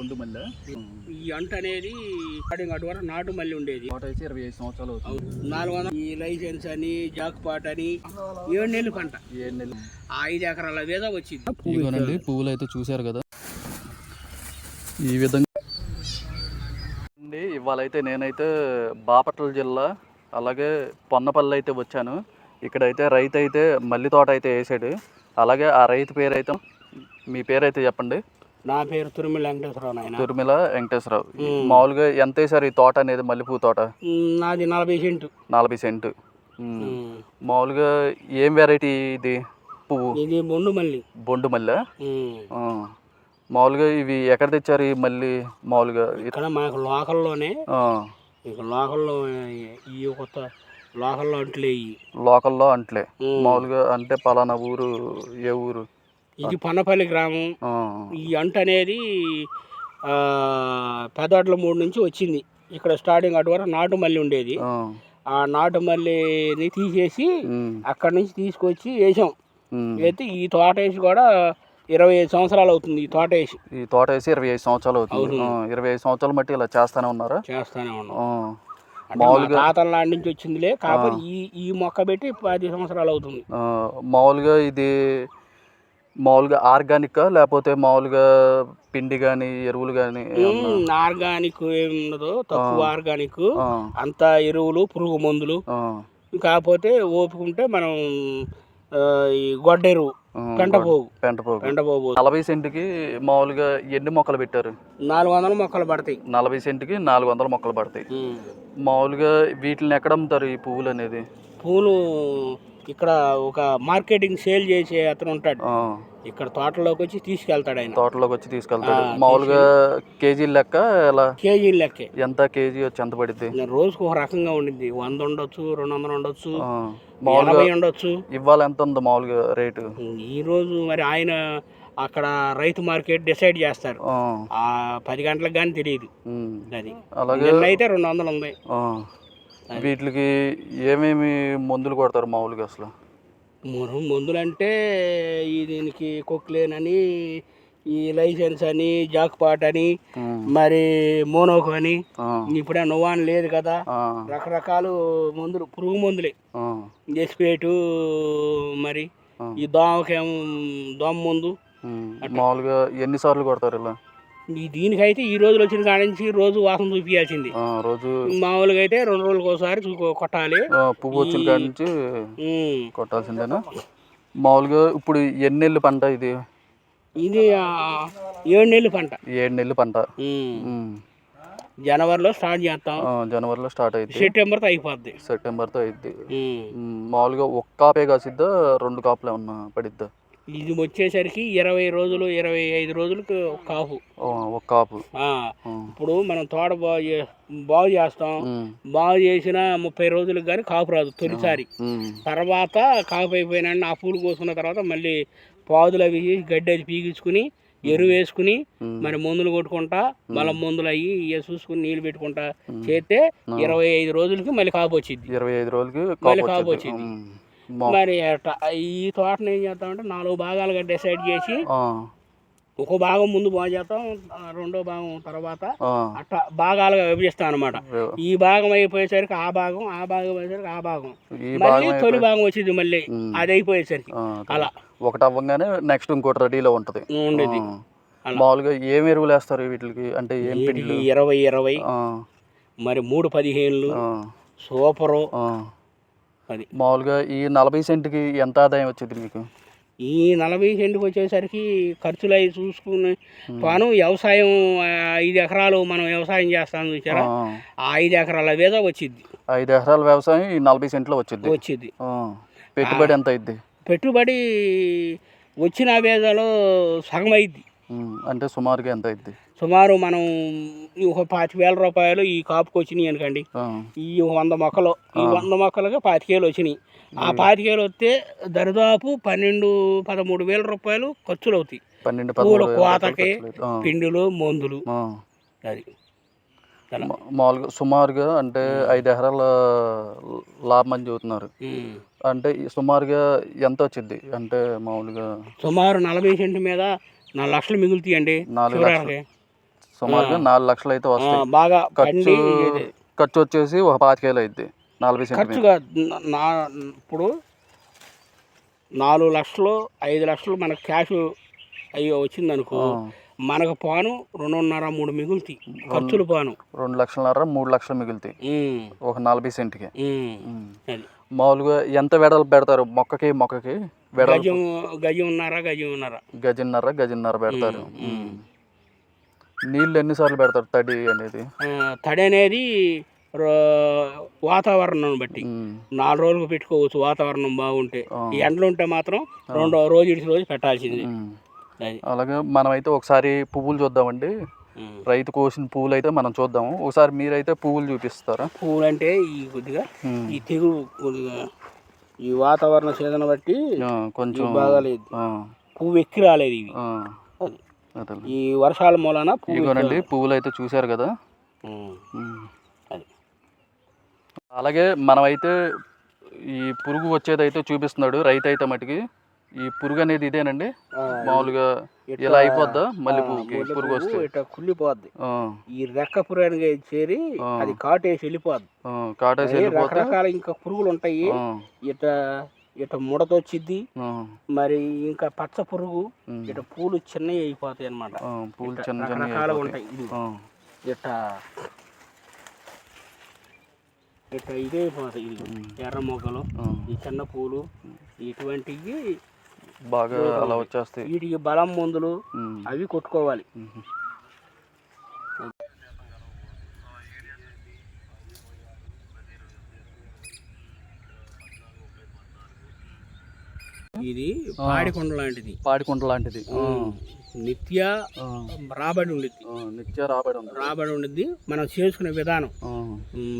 బొండు మల్లె. ఈ అంట అనేది అటు వరకు నాటు మళ్ళీ ఉండేది. అయితే ఇరవై ఐదు సంవత్సరాలు నాలుగు వందల ఈ లైసెన్స్ అని జాక్ పాట్ అని ఏడు నెలలు పంట. ఏడు నెలలు. ఐదు ఎకరాల మీద వచ్చింది. ఇదిగోనండి పువ్వులు అయితే చూశారు కదా. ఈ విధంగా అండి ఇవాళైతే నేనైతే బాపట్ల జిల్లా అలాగే పొన్నపల్లి అయితే వచ్చాను. ఇక్కడైతే రైతు అయితే మల్లి తోట అయితే వేసాడు. అలాగే ఆ రైతు పేరు అయితే మీ పేరు అయితే చెప్పండి. నా పేరు తురిమిల వెంకటేశ్వరరావు నాయన. తురిమిల వెంకటేశ్వరరావు. మామూలుగా ఎంత వేసారు ఈ తోట అనేది మల్లెపూ తోట? నాది నలభై సెంటు. నలభై సెంటు. మామూలుగా ఏం వెరైటీ ఇది పువ్వు? ఇది బొండు మల్లి. బొండు మల్లె. మామూలుగా ఇవి ఎక్కడ తెచ్చారు ఈ మళ్ళీ మామూలుగా? ఇక్కడ మాకు లోకల్లోనే ఇక లోకల్లో ఈ కొత్త లోకల్లో అంట్లే లోకల్లో అంట్లే. మామూలుగా అంటే పలానా ఊరు ఏ ఊరు? ఇది పన్నపల్లి గ్రామం. ఈ అంట అనేది ఆ, పెదవాట్ల మూడు నుంచి వచ్చింది. ఇక్కడ స్టార్టింగ్ అటు వరకు నాటు మల్లి ఉండేది. ఆ, నాటు మల్లిని తీసేసి అక్కడి నుంచి తీసుకొచ్చి వేసాం. అయితే ఈ తోట వేసి కూడా ఇరవై ఐదు సంవత్సరాలు అవుతుంది ఈ తోట వేసి. ఈ తోట వేసి ఇరవై ఐదు సంవత్సరాలు అవుతుంది. ఇరవై ఐదు సంవత్సరాలు బట్టి ఇలా చేస్తానే ఉన్నారా? చేస్తానే ఉన్నాం. ఆ, అంటే మా తాతల నాటి నుంచి వచ్చిందిలే. కాకపోతే ఈ ఈ మొక్క పెట్టి పది సంవత్సరాలు అవుతుంది. మామూలుగా ఇది మామూలుగా ఆర్గానిక్ లేకపోతే మామూలుగా పిండి కానీ ఎరువులు కానీ ఆర్గానిక్ ఏమి ఉండదు. తక్కువ ఆర్గానిక్. అంతా ఎరువులు పురుగు మందులు. కాకపోతే ఓపుకుంటే మనం ఈ గొడ్డ ఎరువు ఆ, పెంట పోగు. పెంట పోగు. పెంట పోగు నలభై సెంటుకి మామూలుగా ఎన్ని మొక్కలు పెట్టారు? నాలుగు వందల మొక్కలు పడతాయి. నలభై సెంటుకి నాలుగు వందల మొక్కలు పడతాయి. మామూలుగా వీటిని ఎక్కడ అమ్ముతారు ఈ పువ్వులు అనేది? పూలు ఇక్కడ ఒక మార్కెటింగ్ సేల్ చేసే అతను ఉంటాడు. ఇక్కడ తోటలోకి వచ్చి తీసుకెళ్తాడు ఆయన. తోటలోకి వచ్చి తీసుకెళ్తాడు. మామూలుగా కేజీల లెక్క ఎలా? కేజీ లెక్కే. ఎంత కేజీ వచ్చి ఎంత పడిద్ది? రోజుకు ఒక రకంగా ఉండింది వంద ఉండొచ్చు రెండు వందలు ఉండొచ్చు మామూలుగా ఉండొచ్చు. ఇవాళ ఎంత ఉంది మామూలుగా రేటు? ఈ రోజు మరి ఆయన అక్కడ రైతు మార్కెట్ డిసైడ్ చేస్తారు. ఆ, పది గంటలకు కానీ తెలియదు. అది. అలాగే అయితే రెండు వందలు ఉంది. వీటికి ఏమేమి మందులు కొడతారు మామూలుగా అసలు? మందులు అంటే ఈ దీనికి కొక్లేన్ అని ఈ లైసెన్స్ అని జాక్ పాట్ అని మరి మోనోకు అని. ఇప్పుడే నువ్వాన్ లేదు కదా. రకరకాలు మందులు పురుగు మందులే. ఎస్పేటు మరి. ఈ దోమకేమో దోమ మందు. మామూలుగా ఎన్నిసార్లు కొడతారు ఇలా? దీనికైతే ఈ రోజులు వచ్చిన కాడ నుంచి రోజు వాసన చూపించాల్సింది రోజు మామూలుగా అయితే రెండు రోజులకు ఒకసారి కొట్టాలి. పువ్వు వచ్చిన కాడి నుంచి ఉమ్. కొట్టాల్సిందేనా? మామూలుగా ఇప్పుడు ఎన్ని నెలలు పంట ఇది? ఇది ఏడు నెలలు పంట. ఏడు నెలలు పంట. జనవరిలో స్టార్ట్ చేస్తాం. జనవరిలో స్టార్ట్ అయింది సెప్టెంబర్తో అయిపోద్ది. సెప్టెంబర్తో అయింది. మామూలుగా ఒక్క కాపే కాసిద్దా? రెండు కాపులు ఏమన్నా పడిద్దా? ఇది వచ్చేసరికి ఇరవై రోజులు ఇరవై ఐదు రోజులకు కాపు. ఒక కాపు. ఇప్పుడు మనం తోట బాగు బాగు చేస్తాం. బాగు చేసిన ముప్పై రోజులకు కానీ కాపు రాదు తొలిసారి. తర్వాత కాపు అయిపోయినా ఆ పూలు కోసుకున్న తర్వాత మళ్ళీ పాదులు అవి గడ్డి అది పీగించుకుని ఎరువు వేసుకుని. మరి మందులు కొట్టుకుంటా మళ్ళీ మందులు అయ్యి ఇవి చూసుకుని నీళ్ళు పెట్టుకుంటా చేస్తే ఇరవై ఐదు రోజులకి మళ్ళీ కాపు వచ్చింది ఇరవై ఐదు రోజులకి మళ్ళీ కాపు వచ్చింది మరి ఈ తోటను ఏం చేస్తామంటే నాలుగు భాగాలుగా డిసైడ్ చేసి ఒక భాగం ముందు బాగు చేస్తాం రెండో భాగం తర్వాత ఆ, అట్ట భాగాలుగా విభజిస్తాం అనమాట ఈ భాగం అయిపోయేసరికి ఆ భాగం ఆ భాగం అయిపోయేసరికి ఆ భాగం. మళ్ళీ తొలి భాగం వచ్చింది మళ్ళీ. అది అయిపోయేసరికి. అలా. ఒకటి అవ్వగానే నెక్స్ట్ ఇంకోటి రెడీలో ఉంటుంది. ఉండేది. మామూలుగా ఏం ఎరువులు వేస్తారు వీటికి? అంటే ఏం ఇరవై ఇరవై. మరి మూడు పదిహేనులు. సూపరు. అది. మామూలుగా ఈ నలభై సెంట్కి ఎంత ఆదాయం వచ్చింది మీకు? ఈ నలభై సెంటుకు వచ్చేసరికి ఖర్చులు అవి చూసుకుని పాను వ్యవసాయం ఐదు ఎకరాలు మనం వ్యవసాయం చేస్తాం చూసారా? ఆ, ఐదు ఎకరాల మీద వచ్చింది. ఐదు ఎకరాల వ్యవసాయం ఈ నలభై సెంట్లో వచ్చింది. వచ్చింది. పెట్టుబడి ఎంత అయింది పెట్టుబడి వచ్చిన వేదలో సగం అయింది అంటే సుమారుగా ఎంత అయింది సుమారు మనం ఈ ఒక పాతి వేల రూపాయలు ఈ కాపుకి వచ్చినాయి అనుకోండి. ఈ వంద మొక్కలు ఈ వంద మొక్కలకి పాతికేలు వచ్చినాయి. ఆ పాతికేలు వస్తే దరిదాపు పన్నెండు పదమూడు వేల రూపాయలు ఖర్చులు అవుతాయి పన్నెండు పూల కోతకి పిండిలు మందులు. అది. మామూలుగా సుమారుగా అంటే ఐదు ఎకరాల లాభం అని చెబుతున్నారు. అంటే సుమారుగా ఎంత వచ్చింది అంటే మామూలుగా సుమారు నలభై సెంటు మీద నాలుగు లక్షలు మిగులుతాయండి. నాలుగు సుమారుగా నాలుగు లక్షలు అయితే వస్తాయి. బాగా ఖర్చు ఖర్చు వచ్చేసి ఒక పాతికేలు అయింది నలభై ఖర్చుగా నా ఇప్పుడు నాలుగు లక్షలు ఐదు లక్షలు మనకు క్యాష్ అయ్యో వచ్చిందనుకో మనకు పాను రెండున్నర మూడు మిగులుతాయి. ఖర్చులు పాను. రెండు లక్షలన్నర మూడు లక్షలు మిగులుతాయి. ఒక నలభై సెంట్కి. మామూలుగా ఎంత వెడల్పు పెడతారు? మొక్కకి మొక్కకి గజం గజిన్నర గజిన్నర. పెడతారు. నీళ్ళు ఎన్నిసార్లు పెడతారు తడి అనేది? తడి అనేది వాతావరణం బట్టి. నాలుగు రోజులకు పెట్టుకోవచ్చు వాతావరణం బాగుంటే. ఎండలు ఉంటే మాత్రం రెండో రోజు ఇడిచి రోజు పెట్టాల్సింది. అలాగే మనమైతే ఒకసారి పువ్వులు చూద్దామండి. రైతు కోసిన పువ్వులు అయితే మనం చూద్దాము. ఒకసారి మీరైతే పువ్వులు చూపిస్తారా? పువ్వులు అంటే ఈ కొద్దిగా. ఈ తెగులు కొద్దిగా ఈ వాతావరణ సీజన్ బట్టి కొంచెం బాగాలేదు పువ్వు ఎక్కి రాలేదు ఇవి. ఈ వర్షాల మూలన పువ్వు ఇదిగోనండి పువ్వులు అయితే చూశారు కదా. అది. అలాగే మనమైతే ఈ పురుగు వచ్చేది అయితే చూపిస్తున్నాడు రైతు అయితే మటుకి. ఈ పురుగు అనేది ఇదేనండి. మామూలుగా ఇలా అయిపోద్దా? మళ్ళీ పువ్వుకి పురుగు వస్తే. ఇట్లా కుళ్ళిపోద్ది. ఈ రెక్క పురానికి చేరి. అది కాటేసి వెళ్ళిపోద్ది. కాటేసి రకరకాల ఇంకా పురుగులు ఉంటాయి ఇట ఇట ముడత వచ్చిద్ది ఆ, మరి ఇంకా పచ్చ పురుగు ఇట పూలు చిన్నవి అయిపోతాయి అన్నమాట. ఆ, పువ్వులు చిన్న చిన్న రకరకాలుగా ఉంటాయి ఇట ఇట ఇదే అయిపోతాయి ఇది ఎర్ర మొగ్గలు ఈ చిన్న పూలు ఇటువంటివి బాగా అలా వచ్చేస్తాయి. వీటికి బలం మందులు అవి కొట్టుకోవాలి. ఇది పాడికొండ లాంటిది. పాడికుంట లాంటిది. నిత్య రాబడి ఉండిద్ది. నిత్య రాబడి రాబడి ఉండిద్ది. మనం చేసుకునే విధానం.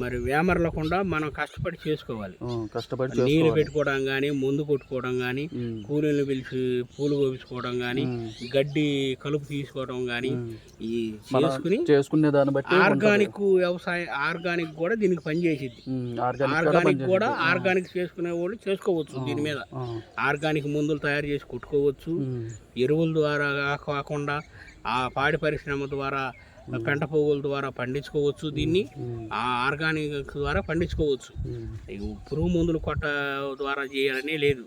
మరి వేమరలకుండా మనం కష్టపడి చేసుకోవాలి. కష్టపడి నీళ్ళు పెట్టుకోవడం కానీ ముందు కొట్టుకోవడం కానీ కూలీలు పిలిచి పూలు కోపించుకోవడం కానీ గడ్డి కలుపు తీసుకోవడం కానీ. ఈ చేసుకుని చేసుకునే దాన్ని బట్టి ఆర్గానిక్ వ్యవసాయం ఆర్గానిక్ కూడా దీనికి పనిచేసిద్ది ఉమ్, ఆర్గానిక్ కూడా ఆర్గానిక్ చేసుకునే వాళ్ళు చేసుకోవచ్చు దీని మీద. ఆర్గానిక్ మందులు తయారు చేసి కొట్టుకోవచ్చు. ఎరువుల ద్వారా కాకుండా ఆ పాడి పరిశ్రమ ద్వారా పెంట పువ్వుల ద్వారా పండించుకోవచ్చు దీన్ని. ఆ ఆర్గానిక్ ద్వారా పండించుకోవచ్చు. ఈ పురుగు మందులు కొట్ట ద్వారా చేయాలనే లేదు.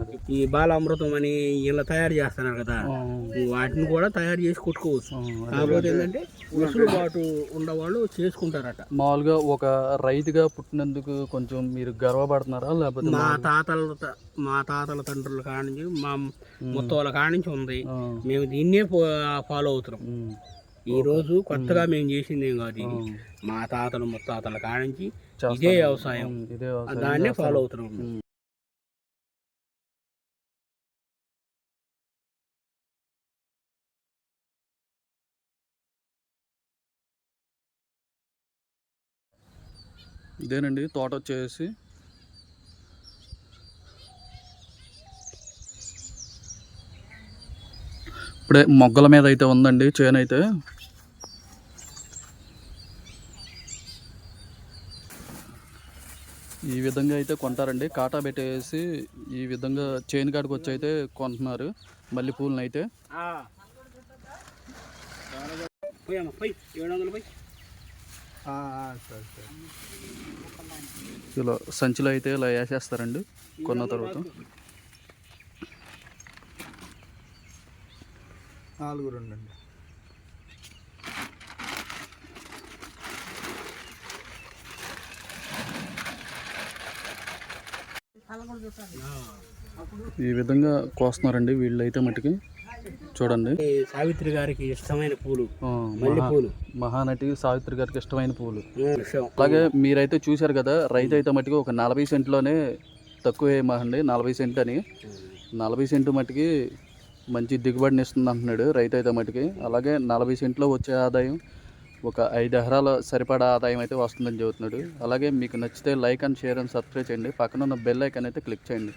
అది. ఈ బాలామృతం అని ఇలా తయారు చేస్తున్నారు కదా. ఆ, వాటిని కూడా తయారు చేసి కొట్టుకోవచ్చు. కాకపోతే ఏంటంటే వెసులుబాటు ఉన్నవాళ్ళు చేసుకుంటారట. మామూలుగా ఒక రైతుగా పుట్టినందుకు కొంచెం మీరు గర్వపడుతున్నారా? లేకపోతే మా తాతల మా తాతల తండ్రుల కాడ నుంచి మా ముత్తోళ్ళ కాడ నుంచి ఉంది. మేము దీన్నే ఫాలో అవుతున్నాం. ఉమ్, ఈ రోజు కొత్తగా మేము చేసింది ఏం కాదు ఇది. మా తాతలు ముత్తాతల కాడ నుంచి చేస్తాను. ఇదే వ్యవసాయం. దాన్నే. ఫాలో అవుతున్నాం. ఇదేనండి తోట వచ్చేసి. ఇప్పుడే మొగ్గల మీద అయితే ఉందండి చేను ఈ విధంగా అయితే కొంటారండి. కాటా పెట్టేసి ఈ విధంగా చేను కాడికి వచ్చి అయితే కొంటున్నారు. మల్లె పూలను అయితే. ఇలా సంచిలో అయితే ఇలా వేసేస్తారండి. కొన్న తర్వాత. నాలుగు రెండు అండి. ఈ విధంగా కోస్తున్నారండి వీళ్ళు అయితే మట్టుకి చూడండి సావిత్రి గారికి ఇష్టమైన పూలు. పూలు. మహానటి సావిత్రి గారికి ఇష్టమైన పూలు. అలాగే మీరైతే చూశారు కదా రైతు అయితే మట్టుకి ఒక నలభై సెంట్లోనే తక్కువ ఏమండి నలభై సెంట్ అని. నలభై సెంటు మట్టుకి మంచి దిగుబడిని ఇస్తుంది అంటున్నాడు రైతు అయితే మట్టుకి అలాగే నలభై సెంట్లో వచ్చే ఆదాయం ఒక ఐదు ఎకరాల సరిపడా ఆదాయం అయితే వస్తుందని చెబుతున్నాడు. అలాగే మీకు నచ్చితే like and share and subscribe చేయండి. పక్కన ఉన్న బెల్ ఐకాన్ అయితే క్లిక్ చేయండి.